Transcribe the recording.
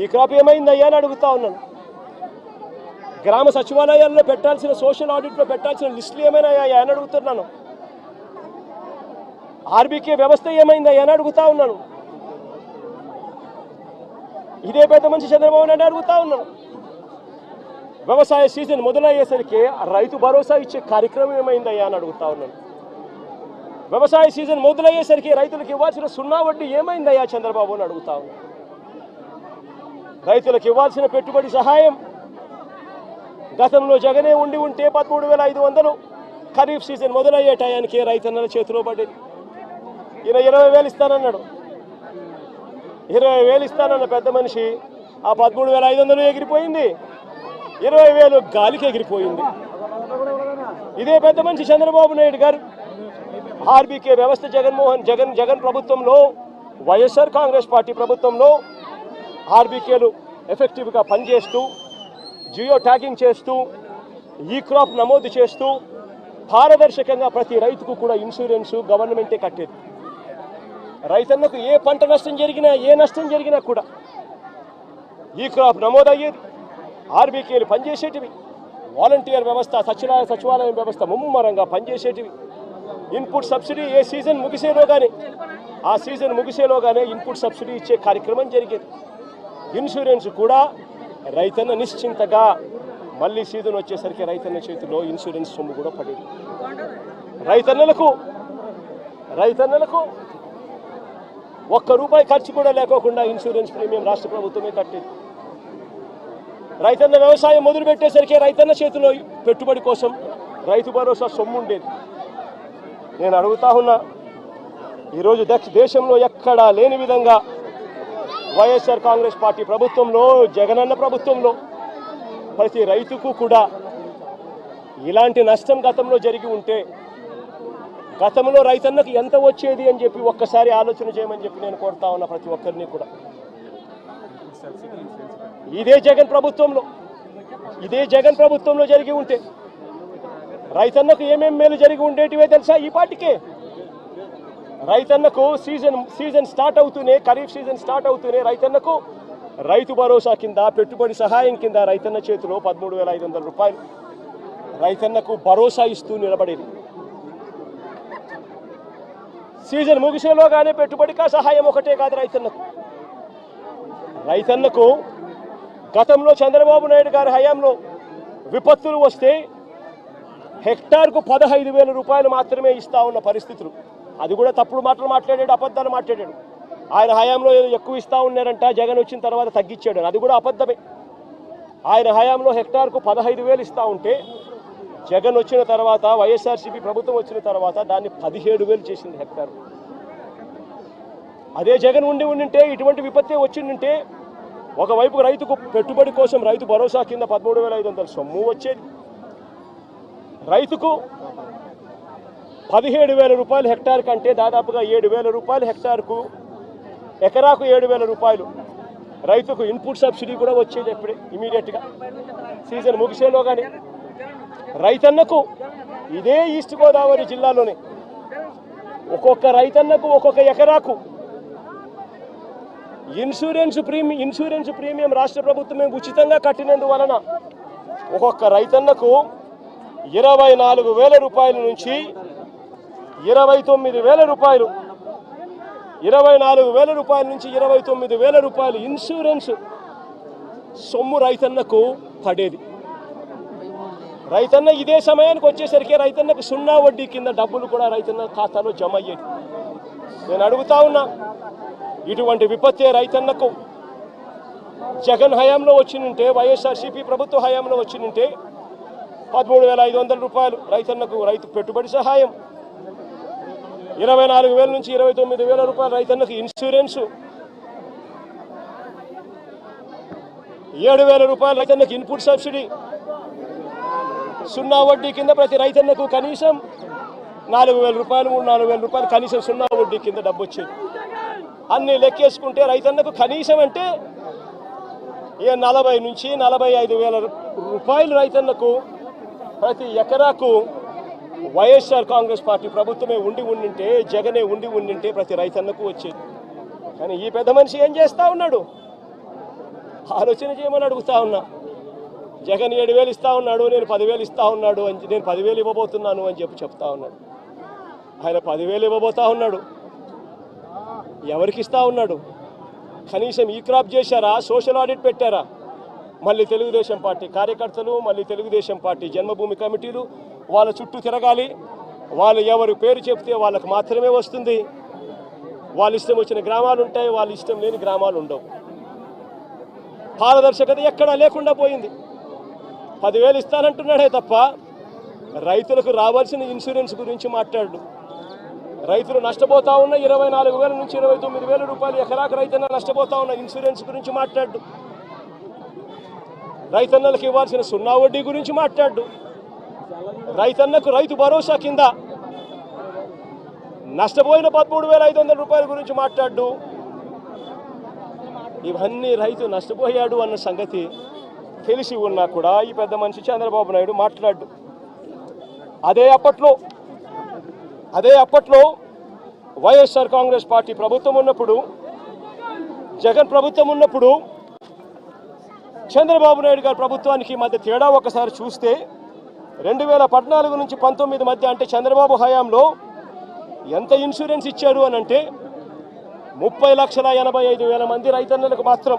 ఈ క్రాప్ ఏమైందయ్యా అని అడుగుతా ఉన్నాను. గ్రామ సచివాలయాల్లో పెట్టాల్సిన సోషల్ ఆడిట్లో పెట్టాల్సిన లిస్టులు ఏమైనా అని అడుగుతున్నాను. ఆర్బీకే వ్యవస్థ ఏమైందయ్యా అని అడుగుతా ఉన్నాను. ఇదే పెద్ద మంచి చంద్రబాబు నాయుడు అడుగుతా ఉన్నాను. వ్యవసాయ సీజన్ మొదలయ్యేసరికి రైతు భరోసా ఇచ్చే కార్యక్రమం ఏమైందయ్యా అని అడుగుతా ఉన్నాను. వ్యవసాయ సీజన్ మొదలయ్యేసరికి రైతులకు ఇవ్వాల్సిన సున్నా వడ్డీ ఏమైందయ్యా చంద్రబాబు అని అడుగుతా ఉన్నాను. రైతులకు ఇవ్వాల్సిన పెట్టుబడి సహాయం. గతంలో జగనే ఉండి ఉంటే పదమూడు వేల ఐదు వందలు ఖరీఫ్ సీజన్ మొదలయ్యే టయానికి రైతన్నల చేతిలో పడింది. ఈయన ఇరవై వేలు ఇస్తానన్నాడు. ఇరవై వేలు ఇస్తానన్న పెద్ద మనిషి ఆ పదమూడు వేల ఐదు వందలు ఎగిరిపోయింది. ఇరవై వేలు గాలికి ఎగిరిపోయింది. ఇదే పెద్ద మనిషి చంద్రబాబు నాయుడు గారు. ఆర్బీకే వ్యవస్థ జగన్మోహన్ జగన్ జగన్ ప్రభుత్వంలో వైఎస్ఆర్ కాంగ్రెస్ పార్టీ ప్రభుత్వంలో ఆర్బీకేలు ఎఫెక్టివ్గా పనిచేస్తూ జియో ట్యాగింగ్ చేస్తూ ఈ క్రాప్ నమోదు చేస్తూ పారదర్శకంగా ప్రతి రైతుకు కూడా ఇన్సూరెన్స్ గవర్నమెంటే కట్టేది. రైతన్నకు ఏ పంట నష్టం జరిగినా ఏ నష్టం జరిగినా కూడా ఈ క్రాప్ నమోదయ్యేది. ఆర్బీకేలు పనిచేసేటివి. వాలంటీర్ వ్యవస్థ సచివాలయ సచివాలయం వ్యవస్థ ముమ్మరంగా పనిచేసేటివి. ఇన్పుట్ సబ్సిడీ ఏ సీజన్ ముగిసేలోగానే ఆ సీజన్ ముగిసేలోగానే ఇన్పుట్ సబ్సిడీ ఇచ్చే కార్యక్రమం జరిగేది. ఇన్సూరెన్స్ కూడా రైతన్న నిశ్చింతగా మళ్ళీ సీజన్ వచ్చేసరికి రైతన్న చేతిలో ఇన్సూరెన్స్ సొమ్ము కూడా పడింది. రైతన్నలకు రైతన్నలకు ఒక్క రూపాయి ఖర్చు కూడా లేకోకుండా ఇన్సూరెన్స్ ప్రీమియం రాష్ట్ర ప్రభుత్వమే కట్టేది. రైతన్న వ్యవసాయం మొదలు పెట్టేసరికి రైతన్న చేతిలో పెట్టుబడి కోసం రైతు భరోసా సొమ్ము ఉండేది. నేను అడుగుతా ఉన్నా ఈరోజు దక్ష దేశంలో ఎక్కడా లేని విధంగా వైఎస్ఆర్ కాంగ్రెస్ పార్టీ ప్రభుత్వంలో జగనన్న ప్రభుత్వంలో ప్రతి రైతుకు కూడా ఇలాంటి నష్టం గతంలో జరిగి ఉంటే గతంలో రైతన్నకు ఎంత వచ్చేది అని చెప్పి ఒక్కసారి ఆలోచన చేయమని చెప్పి నేను కోరుతా ఉన్నా ప్రతి ఒక్కరిని కూడా. ఇదే జగన్ ప్రభుత్వంలో ఇదే జగన్ ప్రభుత్వంలో జరిగి ఉంటే రైతన్నకు ఏమేం మేలు జరిగి ఉండేటివే తెలుసా ఈ పార్టీకే? రైతన్నకు సీజన్ సీజన్ స్టార్ట్ అవుతూనే ఖరీఫ్ సీజన్ స్టార్ట్ అవుతూనే రైతన్నకు రైతు భరోసా కింద పెట్టుబడి సహాయం కింద రైతన్న చేతిలో పదమూడు వేల ఐదు వందల రూపాయలు. రైతన్నకు భరోసా ఇస్తూ నిలబడేది. సీజన్ ముగిసేలోగానే పెట్టుబడికా సహాయం ఒకటే కాదు రైతన్నకు. రైతన్నకు గతంలో చంద్రబాబు నాయుడు గారి హయాంలో విపత్తులు వస్తే హెక్టార్కు పదహైదు వేల రూపాయలు మాత్రమే ఇస్తా ఉన్న పరిస్థితులు. అది కూడా తప్పుడు మాటలు మాట్లాడాడు అబద్ధాలు మాట్లాడాడు. ఆయన హయాంలో ఏదో ఎక్కువ ఇస్తా ఉన్నారంట జగన్ వచ్చిన తర్వాత తగ్గించాడు అది కూడా అబద్ధమే. ఆయన హయాంలో హెక్టార్కు పదహైదు వేలు ఇస్తా ఉంటే జగన్ వచ్చిన తర్వాత వైఎస్ఆర్సీపీ ప్రభుత్వం వచ్చిన తర్వాత దాన్ని పదిహేడు వేలు చేసింది హెక్టార్. అదే జగన్ ఉండి ఉండింటే ఇటువంటి విపత్తే వచ్చిందంటే ఒకవైపు రైతుకు పెట్టుబడి కోసం రైతు భరోసా కింద పదమూడు వేల ఐదు వందల సొమ్ము వచ్చేది. రైతుకు పదిహేడు వేల రూపాయలు హెక్టార్ కంటే దాదాపుగా ఏడు వేల రూపాయలు హెక్టార్కు ఎకరాకు ఏడు వేల రూపాయలు. రైతుకు ఇన్పుట్ సబ్సిడీ కూడా వచ్చేది ఎప్పుడే ఇమీడియట్గా. సీజన్ ముగిసేలోగానే. రైతన్నకు ఇదే ఈస్ట్ గోదావరి జిల్లాలోనే. ఒక్కొక్క రైతన్నకు ఒక్కొక్క ఎకరాకు. ఇన్సూరెన్స్ ప్రీమియం ఇన్సూరెన్స్ ప్రీమియం రాష్ట్ర ప్రభుత్వమే ఉచితంగా కట్టినందువలన ఒక్కొక్క రైతన్నకు ఇరవై నాలుగు వేల రూపాయల నుంచి ఇరవై తొమ్మిది వేల రూపాయలు. ఇరవై నాలుగు వేల రూపాయల నుంచి ఇరవై తొమ్మిది వేల రూపాయలు ఇన్సూరెన్స్ సొమ్ము రైతన్నకు పడేది. రైతన్న ఇదే సమయానికి వచ్చేసరికి రైతన్నకు సున్నా వడ్డీ కింద డబ్బులు కూడా రైతన్న ఖాతాలో జమ అయ్యేది. నేను అడుగుతా ఉన్నా ఇటువంటి విపత్తే రైతన్నకు జగన్ హయాంలో వచ్చినుంటే వైఎస్ఆర్సీపీ ప్రభుత్వ హయాంలో వచ్చినుంటే పదమూడు వేల ఐదు వందల రూపాయలు రైతన్నకు రైతు పెట్టుబడి సహాయం ఇరవై నాలుగు వేల నుంచి ఇరవై తొమ్మిది వేల రూపాయలు రైతన్నకు ఇన్సూరెన్సు. ఏడు వేల రూపాయలు రైతన్నకు ఇన్పుట్ సబ్సిడీ. సున్నా వడ్డీ కింద ప్రతి రైతన్నకు కనీసం నాలుగు వేల రూపాయలు మూడు నాలుగు వేల రూపాయలు కనీసం సున్నా వడ్డీ కింద డబ్బు వచ్చేది అన్ని లెక్కేసుకుంటే రైతన్నకు కనీసం అంటే ఏ నలభై నుంచి నలభై ఐదు వేల రూపాయలు రైతన్నకు ప్రతి ఎకరాకు వైఎస్ఆర్ కాంగ్రెస్ పార్టీ ప్రభుత్వమే ఉండి ఉండింటే జగనే ఉండి ఉండింటే ప్రతి రైతన్నకు వచ్చేది. కానీ ఈ పెద్ద మనిషి ఏం చేస్తా ఉన్నాడు? ఆలోచన చేయమని అడుగుతా ఉన్నా. జగన్ ఏడు వేలు ఇస్తా ఉన్నాడు నేను పదివేలు ఇస్తా ఉన్నాడు అని నేను పదివేలు ఇవ్వబోతున్నాను అని చెప్పి చెప్తా ఉన్నాడు. ఆయన పదివేలు ఇవ్వబోతా ఉన్నాడు. ఎవరికి ఇస్తా ఉన్నాడు? కనీసం ఈ క్రాప్ చేశారా? సోషల్ ఆడిట్ పెట్టారా? మళ్ళీ తెలుగుదేశం పార్టీ కార్యకర్తలు మళ్ళీ తెలుగుదేశం పార్టీ జన్మభూమి కమిటీలు వాళ్ళ చుట్టూ తిరగాలి. వాళ్ళు ఎవరు పేరు చెప్తే వాళ్ళకి మాత్రమే వస్తుంది. వాళ్ళ ఇష్టం వచ్చిన గ్రామాలు ఉంటాయి వాళ్ళ ఇష్టం లేని గ్రామాలు ఉండవు. పారదర్శకత ఎక్కడా లేకుండా పోయింది. పదివేలు ఇస్తానంటున్నాడే తప్ప రైతులకు రావాల్సిన ఇన్సూరెన్స్ గురించి మాట్లాడు. రైతులు నష్టపోతా ఉన్న ఇరవై నాలుగు వేల నుంచి ఇరవై తొమ్మిది వేల రూపాయలు ఎకరాకు రైతన్న నష్టపోతా ఉన్న ఇన్సూరెన్స్ గురించి మాట్లాడు. రైతన్నలకు ఇవ్వాల్సిన సున్నా వడ్డీ గురించి మాట్లాడు. రైతన్నకు రైతు భరోసా కింద నష్టపోయిన పదమూడు వేల ఐదు వందల రూపాయల గురించి మాట్లాడు ఇవన్నీ రైతు నష్టపోయాడు అన్న సంగతి తెలిసి ఉన్నా కూడా ఈ పెద్ద మనిషి చంద్రబాబు నాయుడు మాట్లాడు అదే అప్పట్లో అదే అప్పట్లో వైఎస్ఆర్ కాంగ్రెస్ పార్టీ ప్రభుత్వం ఉన్నప్పుడు జగన్ ప్రభుత్వం ఉన్నప్పుడు చంద్రబాబు నాయుడు గారి ప్రభుత్వానికి మధ్య తేడా ఒకసారి చూస్తే రెండు వేల పద్నాలుగు నుంచి పంతొమ్మిది మధ్య అంటే చంద్రబాబు హయాంలో ఎంత ఇన్సూరెన్స్ ఇచ్చారు అని అంటే ముప్పై లక్షల ఎనభై ఐదు వేల మంది రైతన్నలకు మాత్రం